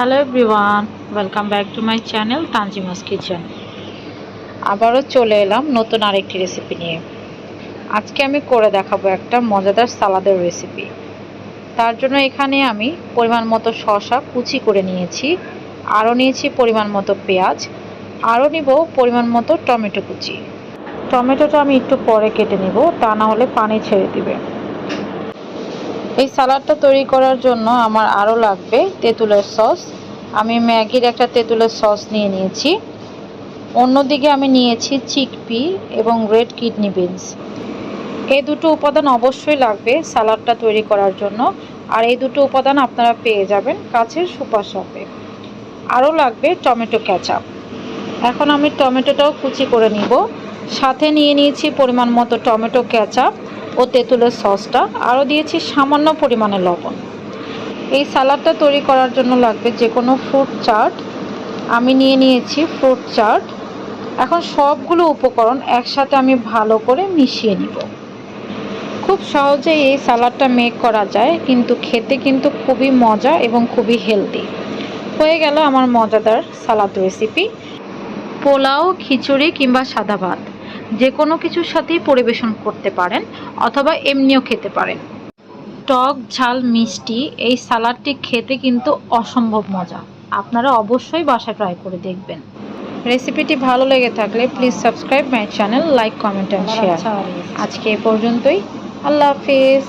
Hello everyone welcome back to my channel Tanjima's kitchen আবারও চলে এলাম নতুন আরেকটি রেসিপি নিয়ে। আজকে আমি করে দেখাবো একটা মজাদার সালাদের রেসিপি তার জন্য এখানে আমি পরিমাণ মতো শসা কুচি করে নিয়েছি, আরও নিয়েছি পরিমাণ মতো পেঁয়াজ, আরও নিব পরিমাণ মতো টমেটো কুচি। টমেটোটা আমি একটু পরে কেটে নিব, তা না হলে পানি ছেড়ে দিবে। এই সালাডটা তৈরি করার জন্য আমার আরও লাগবে তেঁতুলের সস। আমি ম্যাগির একটা তেঁতুলের সস নিয়ে নিয়েছি। অন্যদিকে আমি নিয়েছি চিকপি এবং রেড কিডনি বিনস। এই দুটো উপাদান অবশ্যই লাগবে সালাডটা তৈরি করার জন্য। আর এই দুটো উপাদান আপনারা পেয়ে যাবেন কাছের সুপার শপে। আরও লাগবে টমেটো ক্যাচাপ। এখন আমি টমেটোটাও কুচি করে নিব। সাথে নিয়ে নিয়েছি পরিমাণ মতো টমেটো ক্যাচাপ। ও তেঁতুলের সসটা, আরও দিয়েছি সামান্য পরিমাণে লবণ। এই সালাডটা তৈরি করার জন্য লাগবে যে কোনো ফ্রুট চাট। আমি নিয়ে নিয়েছি ফ্রুট চাট। এখন সবগুলো উপকরণ একসাথে আমি ভালো করে মিশিয়ে নিব। খুব সহজেই এই সালাডটা মেক করা যায়, কিন্তু খেতে কিন্তু খুবই মজা এবং খুবই হেলদি। হয়ে গেল আমার মজাদার সালাদ রেসিপি। পোলাও, খিচুড়ি কিংবা সাদা ভাত। যে কোনো কিছুর সাথেই পরিবেশন করতে পারেন অথবা এমনিও খেতে পারেন। টক ঝাল মিষ্টি এই সালাডটি খেতে কিন্তু অসম্ভব মজা। আপনারা অবশ্যই বাসায় ট্রাই করে দেখবেন। রেসিপিটি ভালো লেগে থাকলে please subscribe my channel like comment and share. আজকে এ পর্যন্তই। আল্লাহ হাফিজ।